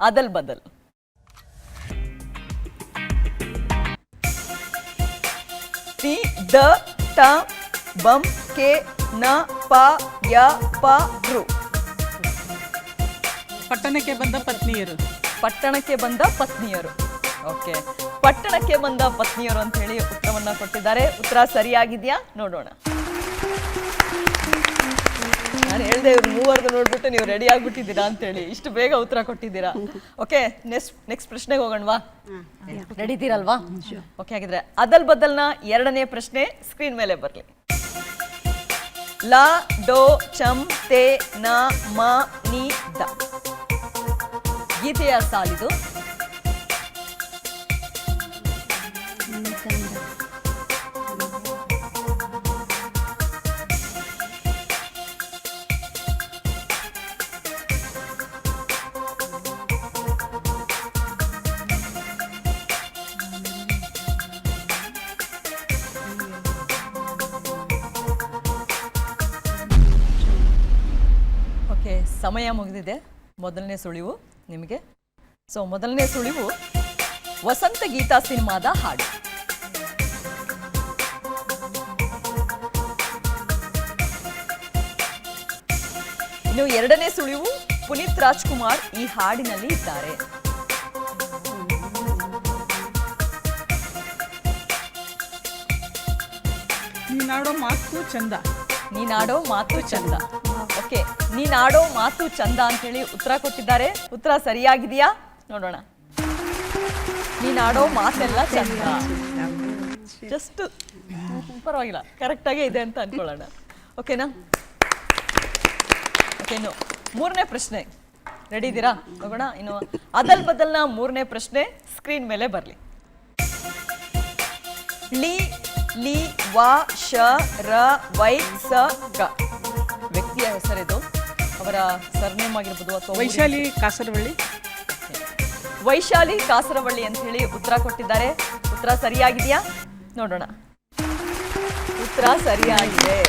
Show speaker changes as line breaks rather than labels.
ಅದಲ್ ಬದಲ್. ತಿ ದ ಟ ಬಂ ಕೆ ನ ಪ ಯ ಪ ರು
ಪಟ್ಟಣಕ್ಕೆ ಬಂದ ಪತ್ನಿಯರು.
ಪಟ್ಟಣಕ್ಕೆ ಬಂದ ಪತ್ನಿಯರು. ಓಕೆ. ಪಟ್ಟಣಕ್ಕೆ ಬಂದ ಪತ್ನಿಯರು ಅಂತ ಹೇಳಿ ಉತ್ತರವನ್ನ ಕೊಟ್ಟಿದ್ದಾರೆ. ಉತ್ತರ ಸರಿಯಾಗಿದ್ಯಾ? ನೋಡೋಣ. ನಾನು ಹೇಳ್ದೆ ಇವ್ರು ಮೂವರ್ದು ನೋಡ್ಬಿಟ್ಟು ನೀವು ರೆಡಿ ಆಗ್ಬಿಟ್ಟಿದ್ದೀರಾ ಅಂತ ಹೇಳಿ ಇಷ್ಟು ಬೇಗ ಉತ್ತರ ಕೊಟ್ಟಿದ್ದೀರಾ. ಓಕೆ ನೆಕ್ಸ್ಟ್ ನೆಕ್ಸ್ಟ್ ಪ್ರಶ್ನೆಗೆ ಹೋಗೋಣವಾ? ರೆಡಿ ಓಕೆ ಹಾಗಿದ್ರೆ ಅದಲ್ ಬದಲ್ನ ಎರಡನೇ ಪ್ರಶ್ನೆ ಸ್ಕ್ರೀನ್ ಮೇಲೆ ಬರಲಿ. ಲಾ, ಡೋ, ಚಂ, ತೇ, ನ, ಮ, ನಿ, ದ. ಗೀತೆಯ ಸಾಲಿದು. ಸಮಯ ಮುಗಿದಿದೆ. ಮೊದಲನೇ ಸುಳಿವು ನಿಮಗೆ. ಸೊ ಮೊದಲನೇ ಸುಳಿವು ವಸಂತ ಗೀತಾ ಸಿನಿಮಾದ ಹಾಡು. ಇನ್ನು ಎರಡನೇ ಸುಳಿವು ಪುನೀತ್ ರಾಜ್ಕುಮಾರ್ ಈ ಹಾಡಿನಲ್ಲಿ ಇದ್ದಾರೆ.
ನೀನಾಡೋ ಮಾತು ಚಂದ.
ನೀನಾಡೋ ಮಾತು ಚಂದ. ಓಕೆ, ನೀನಾಡೋ ಮಾತು ಚಂದ ಅಂತ ಹೇಳಿ ಉತ್ತರ ಕೊಟ್ಟಿದ್ದಾರೆ. ಉತ್ತರ ಸರಿಯಾಗಿದೆಯಾ? ನೋಡೋಣ. ನೀನಾಡೋ ಮಾತೆಲ್ಲ ಚಂದ. ಜಸ್ಟ್ ಪರವಾಗಿಲ್ಲ ಕರೆಕ್ಟಾಗೇ ಇದೆ ಅಂತ ಅನ್ಕೊಳ್ಳೋಣ. ಓಕೆನಾ? ಓಕೆ, ಇನ್ನು ಮೂರನೇ ಪ್ರಶ್ನೆ. ರೆಡಿ ಇದ್ದೀರಾ? ಹೋಗೋಣ, ಇನ್ನು ಅದಲ್ ಬದಲ್ನ ಮೂರನೇ ಪ್ರಶ್ನೆ ಸ್ಕ್ರೀನ್ ಮೇಲೆ ಬರಲಿ. ಲಿ ವ ಶ ರ ವೈ ಸ ಗ. ವ್ಯಕ್ತಿಯ ಹೆಸರಿದು. ಅವರ ಸರ್ನೇಮ್ ಆಗಿರ್ಬೋದು ಅಥವಾ
ವೈಶಾಲಿ ಕಾಸರವಳ್ಳಿ.
ವೈಶಾಲಿ ಕಾಸರವಳ್ಳಿ ಅಂತ ಹೇಳಿ ಉತ್ತರ ಕೊಟ್ಟಿದ್ದಾರೆ. ಉತ್ತರ ಸರಿಯಾಗಿದೆಯಾ? ನೋಡೋಣ. ಉತ್ತರ ಸರಿಯಾಗಿದೆ.